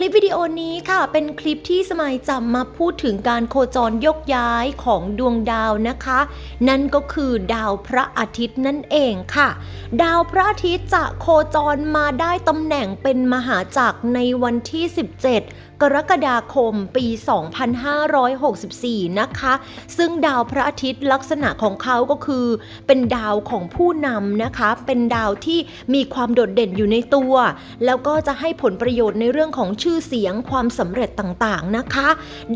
คลิปวิดีโอนี้ค่ะ เป็นคลิปที่สมัยจำมาพูดถึงการโคจรยกย้ายของดวงดาวนะคะ นั่นก็คือดาวพระอาทิตย์นั่นเองค่ะ ดาวพระอาทิตย์จะโคจรมาได้ตำแหน่งเป็นมหาจักรในวันที่ 17กรกฎาคมปี 2564 นะคะ ซึ่งดาวพระอาทิตย์ลักษณะของเขาก็คือ เป็นดาวของผู้นำนะคะ เป็นดาวที่มีความโดดเด่นอยู่ในตัว แล้วก็จะให้ผลประโยชน์ในเรื่องของชื่อื่อเสียงความสำเร็จต่างๆนะคะ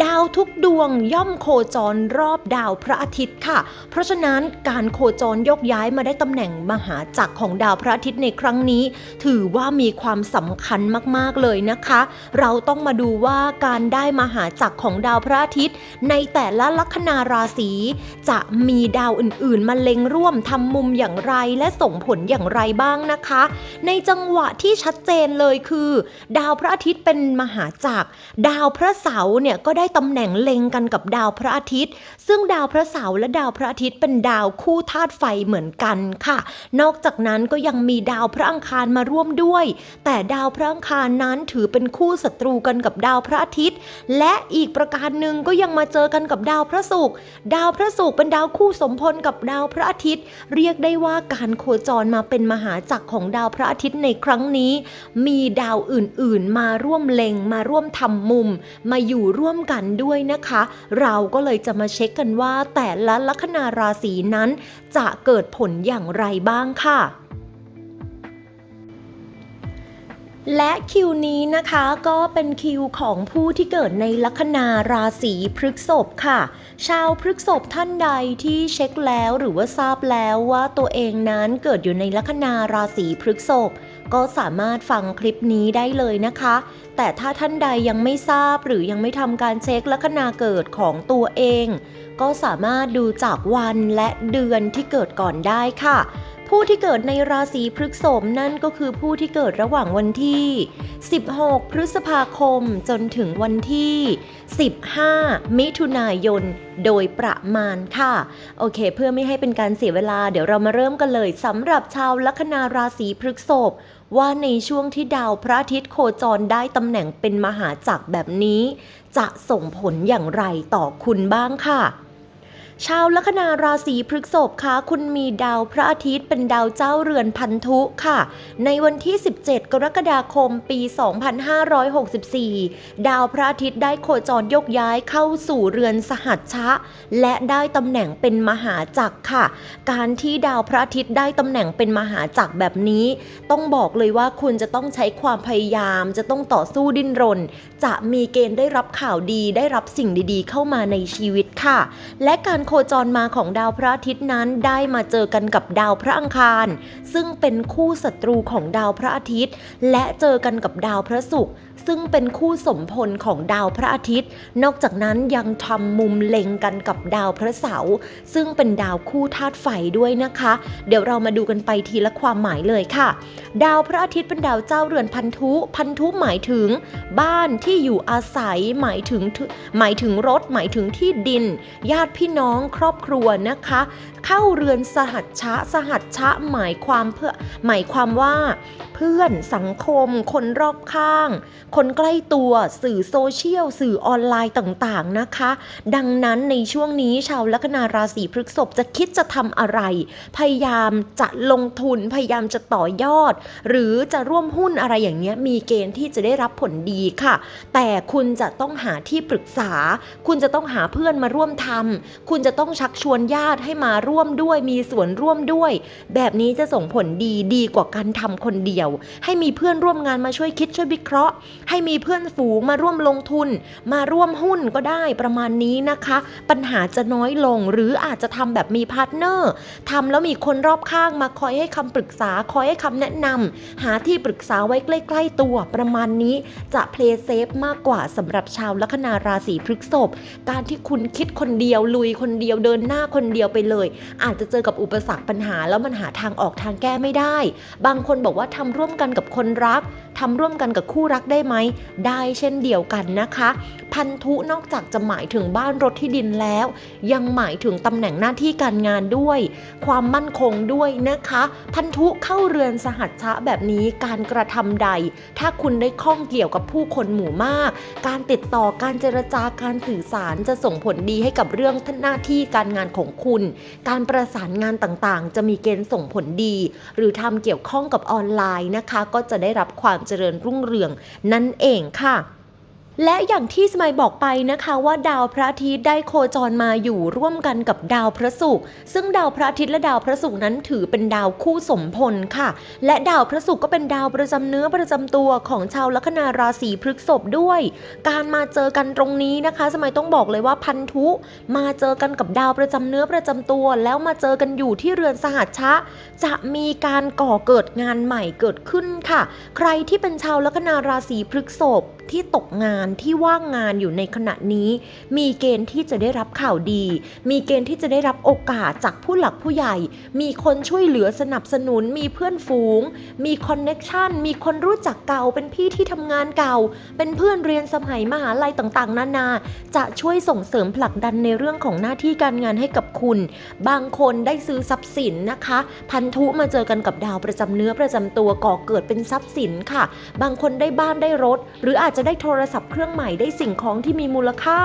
ดาวทุกดวงย่อมโคจรรอบดาวพระอาทิตย์ค่ะ เพราะฉะนั้นการโคจรยกย้ายมาได้ตำแหน่งมหาจักรของดาวพระอาทิตย์ในครั้งนี้ ถือว่ามีความสำคัญมากๆเลยนะคะ เราต้องมาดูว่าการได้มหาจักรของดาวพระอาทิตย์ ในแต่ละลัคนาราศีจะมีดาวอื่นๆมาเล็งร่วมทำมุมอย่างไรและส่งผลอย่างไรบ้างนะคะ ในจังหวะที่ชัดเจนเลยคือ ดาวพระอาทิตย์เป็นเป็นมหาจักรดาวพระเสาร์เนี่ยก็ได้ตำแหน่งเล็งกันกับดาวพระอาทิตย์ ซึ่งดาวพระเสาร์และดาวพระอาทิตย์เป็นดาวคู่ธาตุไฟเหมือนกันค่ะ นอกจากนั้นก็ยังมีดาวพระอังคารมาร่วมด้วย แต่ดาวพระอังคารนั้นถือเป็นคู่ศัตรูกันกับดาวพระอาทิตย์ และอีกประการหนึ่งก็ยังมาเจอกันกับดาวพระศุกร์ดาวพระศุกร์เป็นดาวคู่สมพลกับดาวพระอาทิตย์ เรียกได้ว่าการโคจรมาเป็นมหาจักรของดาวพระอาทิตย์ในครั้งนี้ มีดาวอื่นๆ มาร่วมเล็งมาร่วมทำมุม มาอยู่ร่วมกันด้วยนะคะ เราก็เลยจะมาเช็คกันว่า แต่ละลัคนาราศีนั้น จะเกิดผลอย่างไรบ้างค่ะและคิวนี้นะคะก็เป็นคิวของผู้ที่เกิดในลัคนาราศีพฤกษภค่ะ ชาวพฤกษภท่านใดที่เช็คแล้วหรือว่าทราบแล้วว่าตัวเองนั้นเกิดอยู่ในลัคนาราศีพฤกษภ ก็สามารถฟังคลิปนี้ได้เลยนะคะ แต่ถ้าท่านใดยังไม่ทราบหรือยังไม่ทำการเช็คลัคนาเกิดของตัวเอง ก็สามารถดูจากวันและเดือนที่เกิดก่อนได้ค่ะ ผู้ที่เกิดในราศีพฤษภนั่นก็คือผู้ที่เกิดระหว่างวันที่ 16 พฤษภาคมจนถึงวันที่ 15 มิถุนายนโดยประมาณค่ะ โอเค เพื่อไม่ให้เป็นการเสียเวลา เดี๋ยวเรามาเริ่มกันเลยสำหรับชาวลัคนาราศีพฤษภ ว่าในช่วงที่ดาวพระอาทิตย์โคจรได้ตำแหน่งเป็นมหาจักรแบบนี้ จะส่งผลอย่างไรต่อคุณบ้างค่ะ ชาวลัคนาราศีพฤษภคะคุณมีดาวพระอาทิตย์เป็นดาวเจ้าเรือนพันธุค่ะ ในวันที่ 17 กรกฎาคมปี 2564 ดาวพระอาทิตย์ได้โคจรยกย้ายเข้าสู่เรือนสหัชชะ และได้ตำแหน่งเป็นมหาจักรค่ะ การที่ดาวพระอาทิตย์ได้ตำแหน่งเป็นมหาจักรแบบนี้ ต้องบอกเลยว่าคุณจะต้องใช้ความพยายามจะต้องต่อสู้ดิ้นรน จะมีเกณฑ์ได้รับข่าวดีได้รับสิ่งดีๆ เข้ามาในชีวิตค่ะ และการโคจรมาของดาวพระอาทิตย์นั้นได้มาเจอกันกับดาวพระอังคาร ซึ่งเป็นคู่ศัตรูของดาวพระอาทิตย์ และเจอกันกับดาวพระศุกร์ซึ่งเป็นคู่สมพลของดาวพระอาทิตย์ นอกจากนั้นยังทำมุมเล็งกันกับดาวพระเสาร์ซึ่งเป็นดาวคู่ธาตุไฟด้วยนะคะ เดี๋ยวเรามาดูกันไปทีละความหมายเลยค่ะ ดาวพระอาทิตย์เป็นดาวเจ้าเรือนพันธุ พันธุหมายถึง บ้านที่อยู่อาศัยหมายถึงหมายถึงรถหมายถึงที่ดิน ญาติพี่น้ององครอบครัวนะคะ เข้าเรือนสหัชชะ สหัชชะหมายความเพื่อหมายความว่าเพื่อนสังคม คนรอบข้าง คนใกล้ตัวสื่อโซเชียล สื่อออนไลน์ต่างๆนะคะ ดังนั้นในช่วงนี้ชาวลัคนาราศีพฤษภจะคิดจะทำอะไร พยายามจะลงทุนพยายามจะต่อยอด หรือจะร่วมหุ้นอะไรอย่างเงี้ยมีเกณฑ์ที่จะได้รับผลดีค่ะ แต่คุณจะต้องหาที่ปรึกษา คุณจะต้องหาเพื่อนมาร่วมทำคุณจะต้องชักชวนญาติให้มาร่วมด้วย มีส่วนร่วมด้วย แบบนี้จะส่งผลดีดีกว่าการทำคนเดียว ให้มีเพื่อนร่วมงานมาช่วยคิดช่วยวิเคราะห์ ให้มีเพื่อนฝูงมาร่วมลงทุน มาร่วมหุ้นก็ได้ประมาณนี้นะคะ ปัญหาจะน้อยลงหรืออาจจะทำแบบมีพาร์ทเนอร์ทำแล้วมีคนรอบข้างมาคอยให้คำปรึกษาคอยให้คำแนะนำหาที่ปรึกษาไว้ใกล้ๆตัว ประมาณนี้จะเพลย์เซฟมากกว่าสำหรับชาวลัคนาราศีพฤษภการที่คุณคิดคนเดียวลุยคนเดียวเดินหน้าคนเดียวไปเลย อาจจะเจอกับอุปสรรคปัญหาแล้วมันหาทางออกทางแก้ไม่ได้ บางคนบอกว่าทำร่วมกันกับคนรัก ทำร่วมกันกับคู่รักได้ไหม ได้เช่นเดียวกันนะคะ พันธุนอกจากจะหมายถึงบ้านรถที่ดินแล้ว ยังหมายถึงตำแหน่งหน้าที่การงานด้วย ความมั่นคงด้วยนะคะ พันธุเข้าเรือนสหัชชะแบบนี้การกระทำใด ถ้าคุณได้ข้องเกี่ยวกับผู้คนหมู่มาก การติดต่อการเจรจาการสื่อสารจะส่งผลดีให้กับเรื่องหน้าที่การงานของคุณ การประสานงานต่างๆ จะมีเกณฑ์ส่งผลดี หรือทำเกี่ยวข้องกับออนไลน์นะคะ ก็จะได้รับความเจเจริญรุ่งเรืองนั่นเองค่ะ และอย่างที่สมัยบอกไปนะคะว่าดาวพระอาทิตย์ได้โคจรมาอยู่ร่วมกันกับดาวพระศุกร์ซึ่งดาวพระอาทิตย์และดาวพระศุกร์นั้นถือเป็นดาวคู่สมพลค่ะ และดาวพระศุกร์ก็เป็นดาวประจำเนื้อประจำตัวของชาวลัคนาราศีพฤษภด้วย การมาเจอกันตรงนี้นะคะ สมัยต้องบอกเลยว่าพันธุมาเจอกันกับดาวประจำเนื้อประจำตัว แล้วมาเจอกันอยู่ที่เรือนสหัชชะ จะมีการก่อเกิดงานใหม่เกิดขึ้นค่ะ ใครที่เป็นชาวลัคนาราศีพฤษภที่ตกงานที่ว่างงานอยู่ในขณะนี้ มีเกณฑ์ที่จะได้รับข่าวดี มีเกณฑ์ที่จะได้รับโอกาสจากผู้หลักผู้ใหญ่ มีคนช่วยเหลือสนับสนุน มีเพื่อนฝูง มีคอนเน็กชันมีคนรู้จักเก่า เป็นพี่ที่ทำงานเก่า เป็นเพื่อนเรียนสมัยมหาลัยต่างๆ นานา จะช่วยส่งเสริมผลักดันในเรื่องของหน้าที่การงานให้กับคุณ บางคนได้ซื้อทรัพย์สินนะคะ พันธุมาเจอกันกับดาวประจำเนื้อประจำตัวก่อเกิดเป็นทรัพย์สินค่ะ บางคนได้บ้านได้รถ หรืออาจจะได้โทรศัพท์เครื่องใหม่ได้สิ่งของที่มีมูลค่า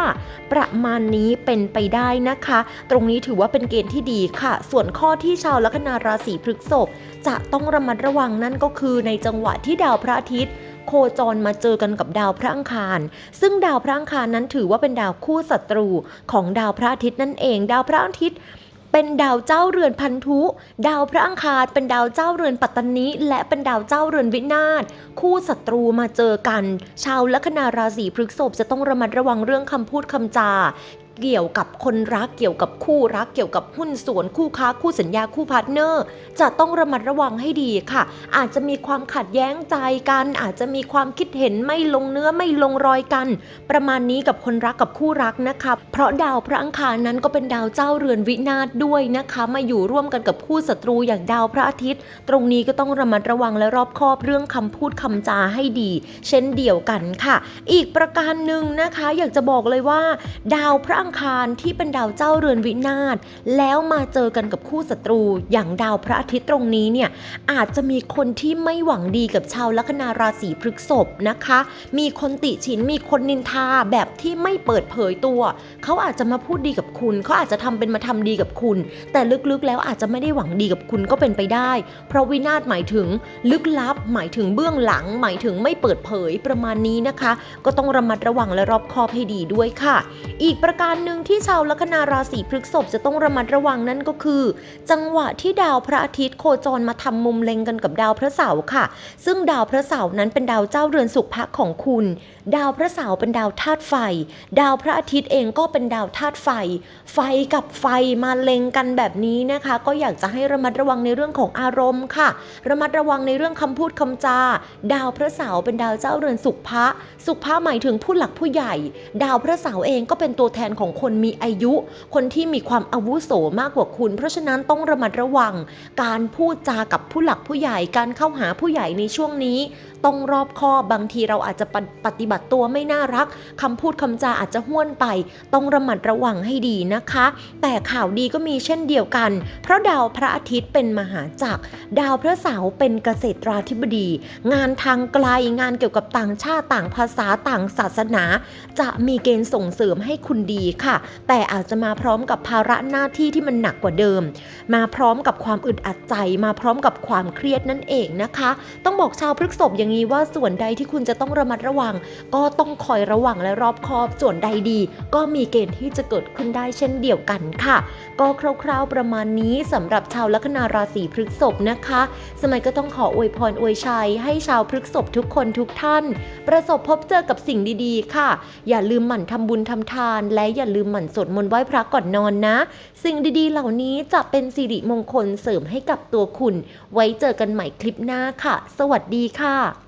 ประมาณนี้เป็นไปได้นะคะ ตรงนี้ถือว่าเป็นเกณฑ์ที่ดีค่ะ ส่วนข้อที่ชาวลัคนาราศีพฤษภจะต้องระมัดระวังนั่นก็คือในจังหวะที่ดาวพระอาทิตย์โคจรมาเจอกันกับดาวพระอังคาร ซึ่งดาวพระอังคารนั้นถือว่าเป็นดาวคู่ศัตรูของดาวพระอาทิตย์นั่นเอง ดาวพระอาทิตย์ เป็นดาวเจ้าเรือนพันธุ ดาวพระอังคารเป็นดาวเจ้าเรือนปัตตานีและเป็นดาวเจ้าเรือนวินาศคู่ศัตรูมาเจอกัน ชาวลัคนาราศีพฤษภจะต้องระมัดระวังเรื่องคำพูดคำจา เกี่ยวกับคนรักเกี่ยวกับคู่รักเกี่ยวกับหุ้นส่วนคู่ค้าคู่สัญญาคู่พาร์ทเนอร์ จะต้องระมัดระวังให้ดีค่ะ อาจจะมีความขัดแย้งใจกัน อาจจะมีความคิดเห็นไม่ลงเนื้อไม่ลงรอยกัน ประมาณนี้กับคนรักกับคู่รักนะคะเพราะดาวพระอังคารนั้นก็เป็นดาวเจ้าเรือนวินาศด้วยนะคะ มาอยู่ร่วมกันกับคู่ศัตรูอย่างดาวพระอาทิตย์ ตรงนี้ก็ต้องระมัดระวังและรอบคอบเรื่องคำพูดคำจาให้ดี เช่นเดียวกันค่ะ อีกประการหนึ่งนะคะ อยากจะบอกเลยว่า ดาวพระอังคารที่เป็นดาวเจ้าเรือนวินาศแล้วมาเจอกันกับคู่ศัตรู อย่างดาวพระอาทิตย์ตรงนี้เนี่ยอาจจะมีคนที่ไม่หวังดีกับชาวลัคนาราศีพฤกษภนะคะ มีคนติฉินมีคนนินทาแบบที่ไม่เปิดเผยตัว เขาอาจจะมาพูดดีกับคุณ เขาอาจจะทำเป็นมาทำดีกับคุณ แต่ลึกๆแล้วอาจจะไม่ได้หวังดีกับคุณก็เป็นไปได้ เพราะวินาศหมายถึงลึกลับ หมายถึงเบื้องหลัง หมายถึงไม่เปิดเผยประมาณนี้นะคะ ก็ต้องระมัดระวังและรอบคอบให้ดีด้วยค่ะ อีกประการหนึ่งที่ชาวลัคนาราศีพฤษภจะต้องระมัดระวังนั่นก็คือ จังหวะที่ดาวพระอาทิตย์โคจรมาทำมุมเล็งกันกับดาวพระเสาร์ค่ะ ซึ่งดาวพระเสาร์นั้นเป็นดาวเจ้าเรือนสุขภะของคุณ ดาวพระเสาร์เป็นดาวธาตุไฟ ดาวพระอาทิตย์เองก็เป็นดาวธาตุไฟ ไฟกับไฟมาเล็งกันแบบนี้นะคะ ก็อยากจะให้ระมัดระวังในเรื่องของอารมณ์ค่ะ ระมัดระวังในเรื่องคำพูดคำจา ดาวพระเสาร์เป็นดาวเจ้าเรือนสุขภะสุขภะหมายถึงผู้หลักผู้ใหญ่ ดาวพระเสาร์เองก็เป็นตัวแทนของคนมีอายุ คนที่มีความอาวุโสมากกว่าคุณ เพราะฉะนั้นต้องระมัดระวัง การพูดจากับผู้หลักผู้ใหญ่การเข้าหาผู้ใหญ่ในช่วงนี้ ต้องรอบคอบบางทีเราอาจจะปฏิปฏิบัติตัวไม่น่ารักคำพูดคำจาอาจจะห้วนไป ต้องระมัดระวังให้ดีนะคะ แต่ข่าวดีก็มีเช่นเดียวกัน เพราะดาวพระอาทิตย์เป็นมหาจักร ดาวพระเสาร์เป็นเกษตราธิบดี งานทางไกลงานเกี่ยวกับต่างชาติต่างภาษาต่างศาสนา จะมีเกณฑ์ส่งเสริมให้คุณดีค่ะ แต่อาจจะมาพร้อมกับภาระหน้าที่ที่มันหนักกว่าเดิม มาพร้อมกับความอึดอัดใจ มาพร้อมกับความเครียดนั่นเองนะคะ ต้องบอกชาวพฤกษภอย่างนี้ว่าส่วนใดที่คุณจะต้องระมัดระวัง ก็ต้องคอยระวังและรอบคอบ ส่วนใดดี ก็มีเกณฑ์ที่จะเกิดขึ้นได้เช่นเดียวกันค่ะ ก็คร่าวๆประมาณนี้สำหรับชาวลัคนาราศีพฤกษภนะคะ สมัยก็ต้องขออวยพรอวยชัย ให้ชาวพฤกษภทุกคนทุกท่าน ประสบพบเจอกับสิ่งดีๆ ค่ะ อย่าลืมหมั่นทำบุญทำทานและอย่าอย่าลืมหมั่นสวดมนต์ไหว้พระก่อนนอนนะ สิ่งดีๆ เหล่านี้จะเป็นสิริมงคลเสริมให้กับตัวคุณ ไว้เจอกันใหม่คลิปหน้าค่ะ สวัสดีค่ะ